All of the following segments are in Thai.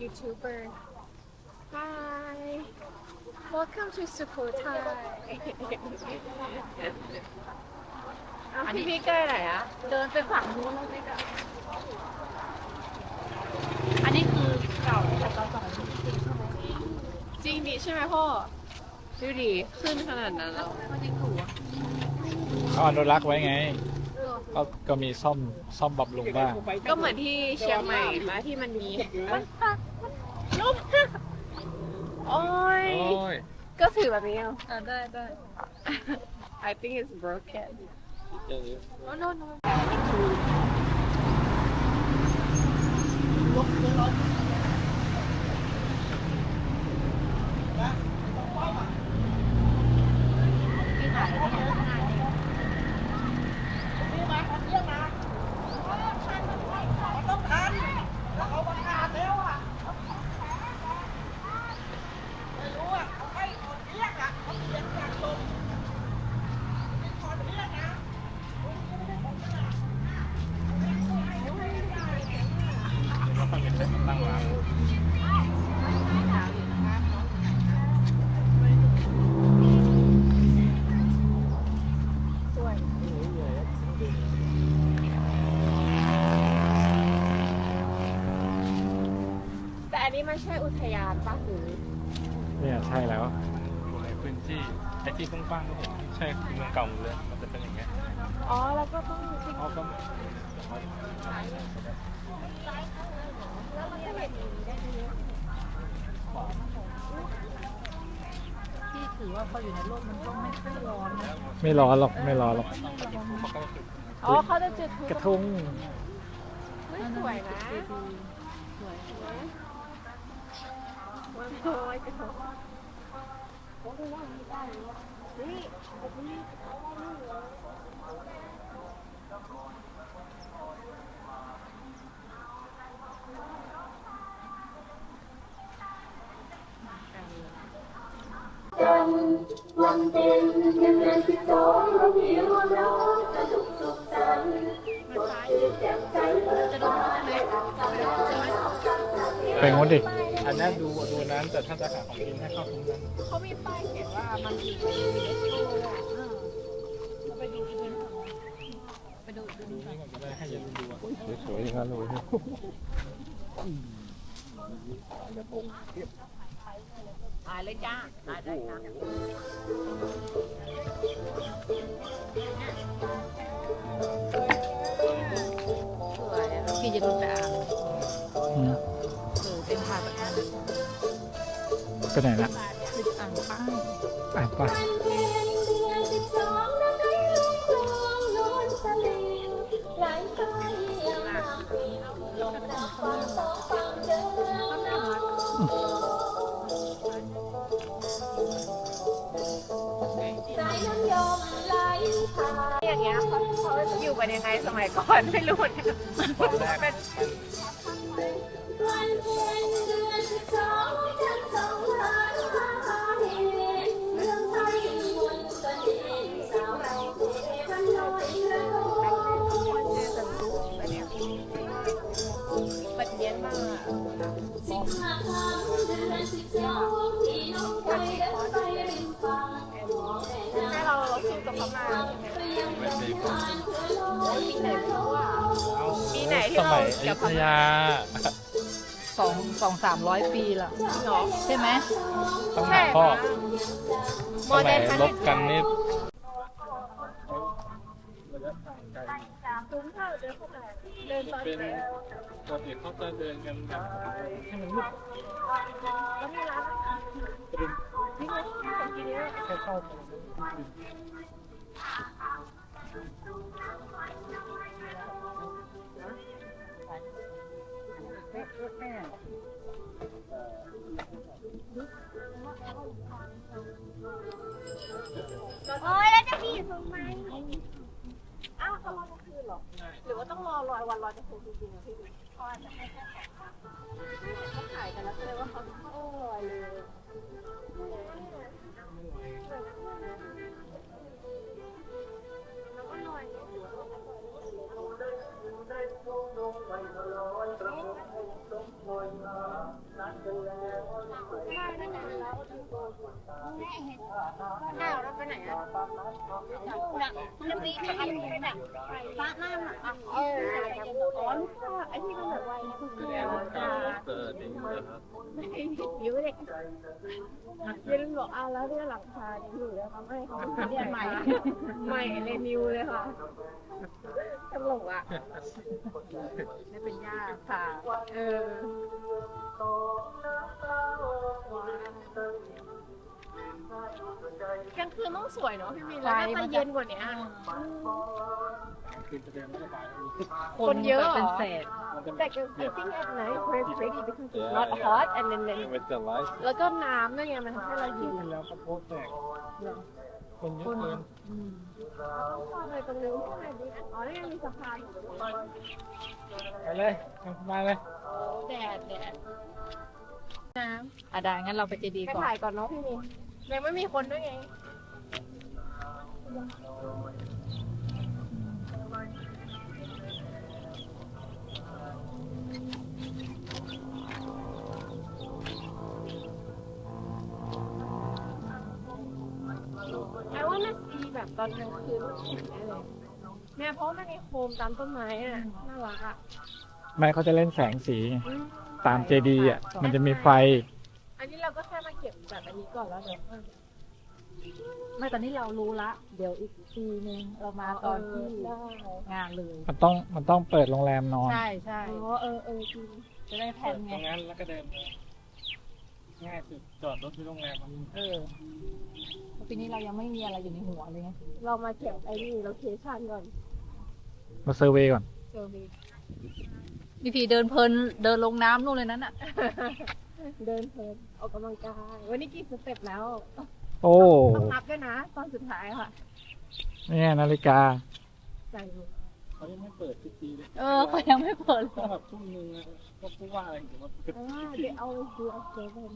YouTuber. Hi. Welcome to Sukhothai. เอาพี่พี่ใกล้ไหนอะเดินไปฝั่งนู้นแล้วไม่กลับอันนี้คือเก่าแต่เราสองจริงๆใช่ไหมจริงดิใช่ไหมพ่อดูดิขึ้นขนาดนั้นแล้วมันยังอยู่อะเขาอนุรักษ์ไว้ไง ก็ก็มีซ่อมซ่อมบำรุงบ้างก็เหมือนที่เชียงใหม่มาที่มันมีลบโอ้ย โอ้ยก็ถือแบบนี้เอาอ่าได้ได้ I think it's broken no no no ที่ไหนเนี่ยข้างในเนี่ย ตั้งร้าน แต่อั นนี้มันใช่อุทยานปะหรือเนี่ยใช่แล้วอยู่ในพื้นที่ไอ้ที่กว้างๆก็ผมใช่คือเมืองเก่าหมดเลยมันจะเป็นอย่างเงี้ยอ๋อแล้วก็ต้องทิ้งอ๋อก็ที่ถือว่าพออยู่ในร่มมันก็ไม่ค่อยร้อนนะไม่ร้อนหรอกไม่ร้อนหรอกอ๋อเขาจะจุดธูปกระทง เฮ้ยสวยนะ สวย มันโอยกระทงนี่วันเพ็ญเดือนสิบสองเราหิวน้ อันต์สดชื่นแจ่มใสเปิดตาให้เราสำราญกันไปงดดิอันนั้นดูดูนั้นแต่ถ้าจะหาของกินให้เข้าตรงนั้นเขามีป้ายเขียนว่ามันมียูเนสโกอะไปดูอีเวนต์ไปดูอีเวนต์ก่อนจะได้ให้ยันดูอะสวยๆอย่างนั้นเลยถ่ายเลยจ้าถ่ายได้จ้า องโน้นสลิงไหลไปยังน้ำปิงลงน้ำฟังสองฝั่งเดินน้ำสายน้ำยมไหลผ่านอย่างเงี้ยเขาเขาอยู่กันยังไงสมัยก่อนไม่รู้เหมือนกันเป็นวัน ที่สเรามัยอเกี่ยุยวธกับยา สองสองสามร้อยปีละเนาะใช่ไหมต้องใช่หาพ่อนะสโมเดมัยลลบกันนี่คุ้มค่าเดินเข้ามาเดินตอนเป็นเช้าปกติเขาจะเดินกันแบบให้มันมืดแล้วมีร้านอาหารนี่ไงของกินเยอะ ไปไหนอะน่ะมันมีที่อันนี้แบบฟ้าหน้าอะเอออ๋อลูกค้าไอ้ที่มันแบบวนะคือเกิดอยู่เลยยืนบอกอ้าแล้วเนี่ยหลังคายังอยู่เลยค่ะไม่ค่ะเนี่ยใหม่ ใหม่เลยนิวเลยค่ะตลกอะไม่เป็นยากค่ะ เออางคืนต้องสวยเนาะพี่มีแล้วน่าจะเย็นกว่านี้คือจะเดินไม่สบายคนเยอะเป็นเศษมันจะแต่ก็ I think at night very pretty because it's not hot and then then เวทไลท์แล้วก็น้ำด้วยไงมันทำให้เราเย็นแล้วก็โพสแตกคนเยอะเกินอะไรตรงนี้ข้างในดีอ๋อนี่มีสะพานไปเลยมาเลยแดดแดดน้ำอะได้งั้นเราไปเจดีก่อนไปถ่ายก่อนเนาะพี่มียังไม่มีคนด้วยไง ไอ้ว่าน่าซีแบบตอนกลางคืนมันสวยแน่เลยเนี่ยเพราะมันมีโคมตามต้นไม้อะน่ารักอะไม่เขาจะเล่นแสงสีไงอืมตามเจดีย์อะ มันจะมีไฟ อันนี้เราก็แค่มาเก็บแบบอันนี้ก่อนแล้วเดี๋ยวค่อย ไม่ตอนนี้เรารู้ละ เดี๋ยวอีกทีนึงเรามาตอนที่ได้งานเลย มันต้องมันต้องเปิดโรงแรมนอน ใช่ใช่อ๋อเออเออจริงจะได้แผเปินดไงตรงนั้นแล้วก็เดินง่ายสุดจอดรถที่โรงแรมมันเออเพราะปีนี้เรายังไม่มีอะไรอยู่ในหัวเลยไงเรามาเก็บไอ้นี่โลเคชั่นก่อน มาเซอร์เวย์ก่อนเซอร์วีพี่พีเดินเพลินเดินลงน้ำนู่นเลยนั้นอะ เดินเพลินออกกำลังกาย วันนี้กี่สเต็ปแล้ว โอ้ต้องนับด้วยนะตอนสุดท้ายค่ะเนี่ยนาฬิกาใจดูเขายังไม่เปิดทุกทีเลยเออเขายังไม่เปิดเลต้องยแบบทุ่มนึงนะก็พูดว่าอะไรอย่างเงี้ยว่าเพราะว่า they always do at seven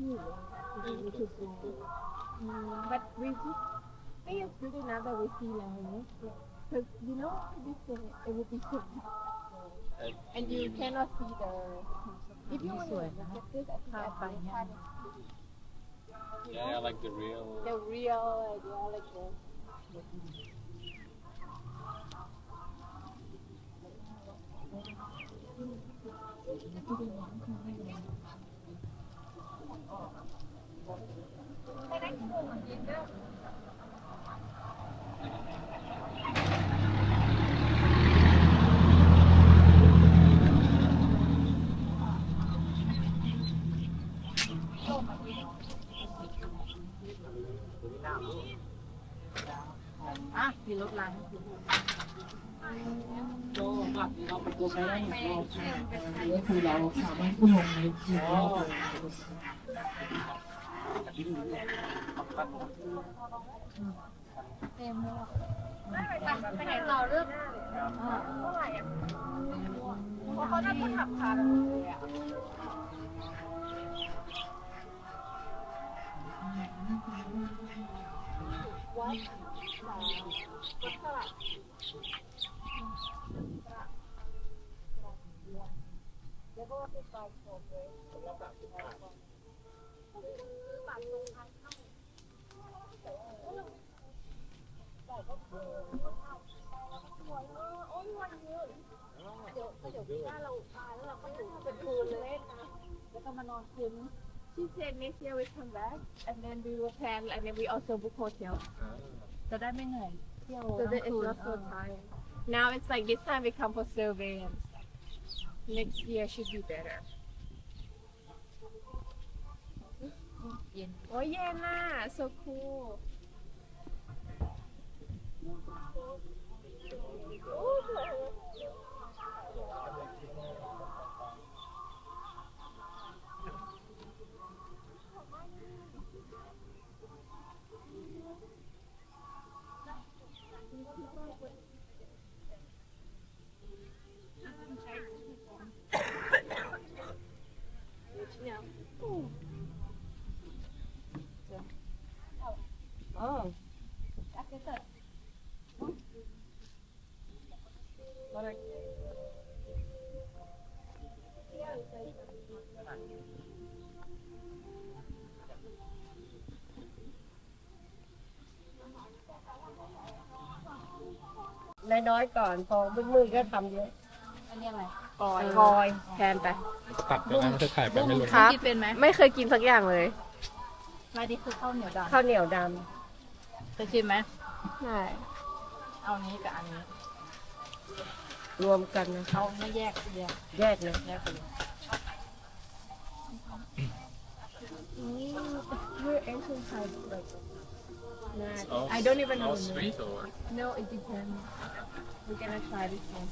นี่ we should do Mm, but we just think it's good enough that we see now you know because you know this thing it would be so and you cannot see the if you want to get this at half by Yeah like the real. The real idea like the อะมีรถล้างก็หลักเราเป็นตัวใช้ได้อย่างรอบก็คือเราสามารถพูดลงในหนึ่งรอบเลยเต็มเลยไปไหนต่อเรื่องเท่าไหร่อะเพราะเขาน่าจะขับพากันหมดเลยอะ วัดสามวัดสลับแล้วก็ที่ปลายโผมเลยแล้วแบบปัดลงทางเข้าแต่ก็คือโอ้ยวันเยอะเดี๋ยวเดี๋ยวปีหน้าเราตายแล้วเราก็อยู่เป็นคืนเลยนะแล้วก็มานอนคืน She said next year we come back and then we will plan and then we also book hotel. จะได้ไม่เหนื่อยเที่ยว So that ทั้ง it's คืน not so tired. Now it's like this time we come for survey and stuff. Next year should be better. เย็น Oh yeah, nah, so cool. Yeah. น้อยๆก่อน พอมืดๆก็ทำเยอะอันนี้อะไรกอยกอยแทนไปตัดไปนะมันจะขายไปไม่รู้ครับกิเป็นไหมไม่เคยกินสักอย่างเลยอะไรนี่คือข้าวเหนียวดำข้าวเหนียวดำเคยชิมไหมใช่เอานี้กับอันนี้ รวมกันนะเขาไม่แยกแยแยกเลยแยกเลย We're ancient type like Oh, I don't even know all sweet or No it depends. We're gonna try this one